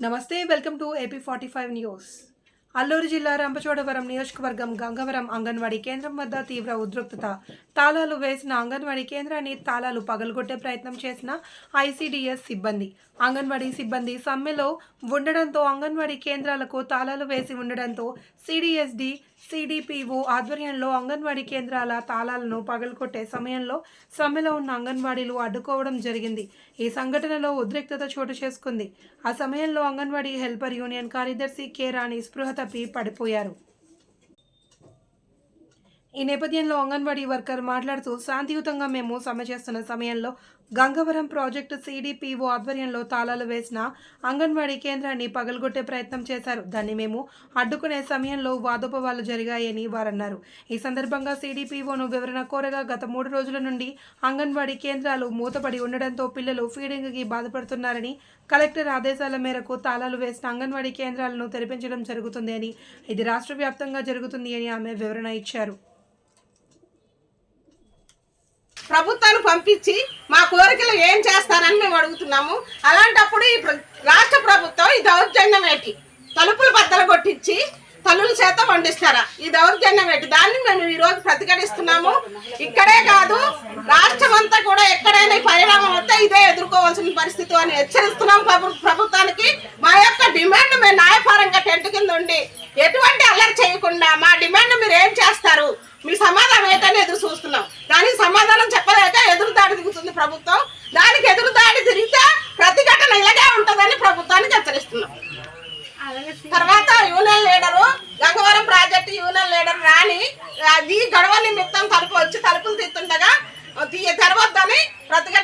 నమస్తే welcome to AP forty five news. Alluru జిల్లా రంపచోడవరం నియోజకవర్గం గంగవరం అంగన్వాడీ కేంద్రం వద్ద తీవ్ర ఉద్రిక్తత. తాళాలు వేసిన అంగన్వాడీ కేంద్రాన్ని తాళాలు పగలగొట్టే ప్రయత్నం చేసిన ఐసీడీఎస్ సిబ్బంది. అంగన్వాడీ సిబ్బంది సమ్మెలో ఉండడంతో అంగన్వాడీ కేంద్రాలకు తాళాలు వేసి ఉండడంతో సిడిఎస్డి సిడిపిఓ ఆధ్వర్యంలో అంగన్వాడీ కేంద్రాల తాళాలను పగలకొట్టే సమయంలో సమ్మెలో ఉన్న అంగన్వాడీలు అడ్డుకోవడం జరిగింది. ఈ సంఘటనలో ఉద్రిక్తత చోటు చేసుకుంది. ఆ సమయంలో అంగన్వాడీ హెల్పర్ యూనియన్ కార్యదర్శి కే రాణి స్పృహ తప్పి పడిపోయారు. ఈ నేపథ్యంలో అంగన్వాడీ వర్కర్ మాట్లాడుతూ శాంతియుతంగా మేము సమ్మె చేస్తున్న సమయంలో గంగవరం ప్రాజెక్టు సిడిపిఓ ఆధ్వర్యంలో తాళాలు వేసిన అంగన్వాడీ కేంద్రాన్ని పగలగొట్టే ప్రయత్నం చేశారు. దాన్ని మేము అడ్డుకునే సమయంలో వాదోపవాలు జరిగాయని వారన్నారు. ఈ సందర్భంగా సిడిపిఓను వివరణ కోరగా గత మూడు రోజుల నుండి అంగన్వాడీ కేంద్రాలు మూతపడి ఉండడంతో పిల్లలు ఫీడింగ్కి బాధపడుతున్నారని కలెక్టర్ ఆదేశాల మేరకు తాళాలు వేసిన అంగన్వాడీ కేంద్రాలను తెరిపించడం జరుగుతుంది అని ఇది రాష్ట్ర వ్యాప్తంగా జరుగుతుంది అని ఆమె వివరణ ఇచ్చారు. ప్రభుత్వాన్ని పంపించి మా కోరికలు ఏం చేస్తారని మేము అడుగుతున్నాము. అలాంటప్పుడు ఈ రాష్ట్ర ప్రభుత్వం ఈ దౌర్జన్యం ఏంటి? తలుపులు బద్దలు కొట్టించి తల్లుల చేత వండిస్తారా? ఈ దౌర్జన్యం ఏంటి దాన్ని మేము ఈ రోజు ప్రతిఘటిస్తున్నాము. ఇక్కడే కాదు రాష్ట్రం అంతా కూడా ఎక్కడైనా పరిణామం వస్తే ఇదే ఎదుర్కోవాల్సిన పరిస్థితి అని హెచ్చరిస్తున్నాం ప్రభుత్వానికి. మా యొక్క డిమాండ్ మేము న్యాయపరంగా టెంట్ కింద ఉండి ఎటువంటి అల్లరి చేయకుండా మా డిమాండ్ మీరు ఏం చేస్తారు? మీ సమాధానం ఏంటని ఎదురు చూస్తున్నాం. దానికి సమాధానం చెప్పలేక ఎదురు దాడి దిగుతుంది ప్రభుత్వం.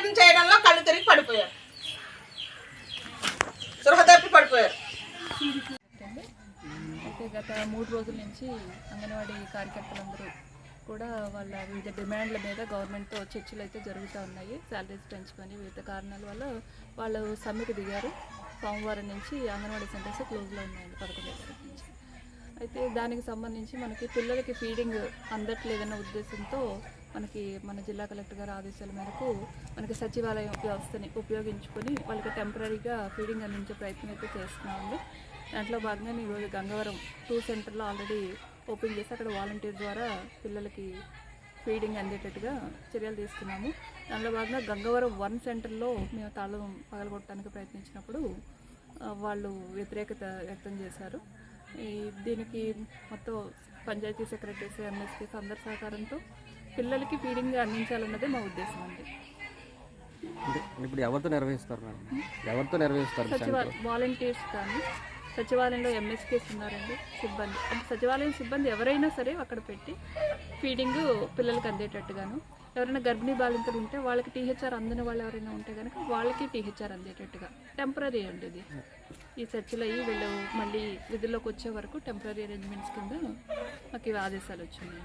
ప్రయత్నం చేయడంలో కళ్ళు తిరిగి పడిపోయారు. సృహ పడిపోయారు. అయితే గత మూడు రోజుల నుంచి అంగన్వాడీ కార్యకర్తలందరూ కూడా వాళ్ళ వివిధ డిమాండ్ల మీద గవర్నమెంట్తో చర్చలు అయితే జరుగుతూ ఉన్నాయి. శాలరీస్ పెంచుకొని వివిధ కారణాల వల్ల వాళ్ళు సమ్మెకు దిగారు. సోమవారం నుంచి అంగన్వాడీ సెంటర్స్ క్లోజ్లో ఉన్నాయండి పదకొండు తారీఖు నుంచి. అయితే దానికి సంబంధించి మనకి పిల్లలకి ఫీడింగ్ అందట్లేదన్న ఉద్దేశంతో మనకి మన జిల్లా కలెక్టర్ గారి ఆదేశాల మేరకు మనకి సచివాలయం వ్యవస్థని ఉపయోగించుకొని వాళ్ళకి టెంపరీగా ఫీడింగ్ అందించే ప్రయత్నం అయితే చేస్తున్నామండి దాంట్లో భాగంగా ఈరోజు గంగవరం టూ సెంటర్లో ఆల్రెడీ ఓపెన్ చేసి అక్కడ వాలంటీర్ ద్వారా పిల్లలకి ఫీడింగ్ అందేటట్టుగా చర్యలు తీసుకున్నాము దానిలో భాగంగా గంగవరం వన్ సెంటర్లో మేము తాళం పగలగొట్టడానికి ప్రయత్నించినప్పుడు వాళ్ళు వ్యతిరేకత వ్యక్తం చేశారు. ఈ దీనికి మొత్తం పంచాయతీ సెక్రటరీస్ ఎంఎస్పీస్ అందరి సహకారంతో పిల్లలకి ఫీడింగ్ అందించాలన్నదే మా ఉద్దేశం అండి. ఇప్పుడు ఎవరితో నిర్వహిస్తారు మేడం? ఎవరితో నిర్వహిస్తారు వాలంటీర్స్ కానీ సచివాలయంలో ఎంఎస్కేస్ ఉన్నారండి సిబ్బంది. సచివాలయం సిబ్బంది ఎవరైనా సరే అక్కడ పెట్టి ఫీడింగ్ పిల్లలకి అందేటట్టుగాను ఎవరైనా గర్భిణీ బాలింతలు ఉంటే వాళ్ళకి టీహెచ్ఆర్ అందని వాళ్ళు ఎవరైనా ఉంటే కనుక వాళ్ళకి టీహెచ్ఆర్ అందేటట్టుగా టెంపరీ అండి ఇది. ఈ చర్చలు అయ్యి వీళ్ళు మళ్ళీ విధుల్లోకి వచ్చే వరకు టెంపరీ అరేంజ్మెంట్స్ కింద మాకు ఇవి ఆదేశాలు వచ్చినాయి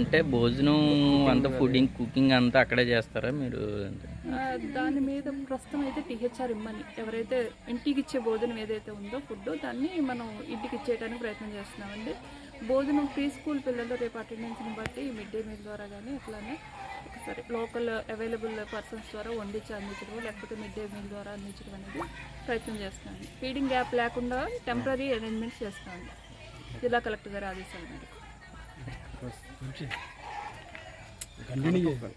అంటే భోజనం అంతా ఫుడింగ్ కుకింగ్ అంతా అక్కడే చేస్తారా మీరు? దాని మీద ప్రస్తుతం అయితే టీహెచ్ఆర్ ఇమ్మని. ఎవరైతే ఇంటికి ఇచ్చే భోజనం ఏదైతే ఉందో ఫుడ్ దాన్ని మనం ఇంటికి ఇచ్చేయడానికి ప్రయత్నం చేస్తున్నామండి. భోజనం ప్రీ స్కూల్ పిల్లలు రేపు అటెండెన్స్ని బట్టి మిడ్ డే మీల్ ద్వారా కానీ ఇట్లానే ఒకసారి లోకల్ అవైలబుల్ పర్సన్స్ ద్వారా వండించి అందించడం లేకపోతే మిడ్ డే మీల్ ద్వారా అందించడం అనేది ప్రయత్నం చేస్తున్నాను. ఫీడింగ్ గ్యాప్ లేకుండా టెంపరీ అరేంజ్మెంట్స్ చేస్తున్నాను. జిల్లా కలెక్టర్ గారి ఆదేశాల మేరకు. 그렇지. 간단히 해. 그렇지.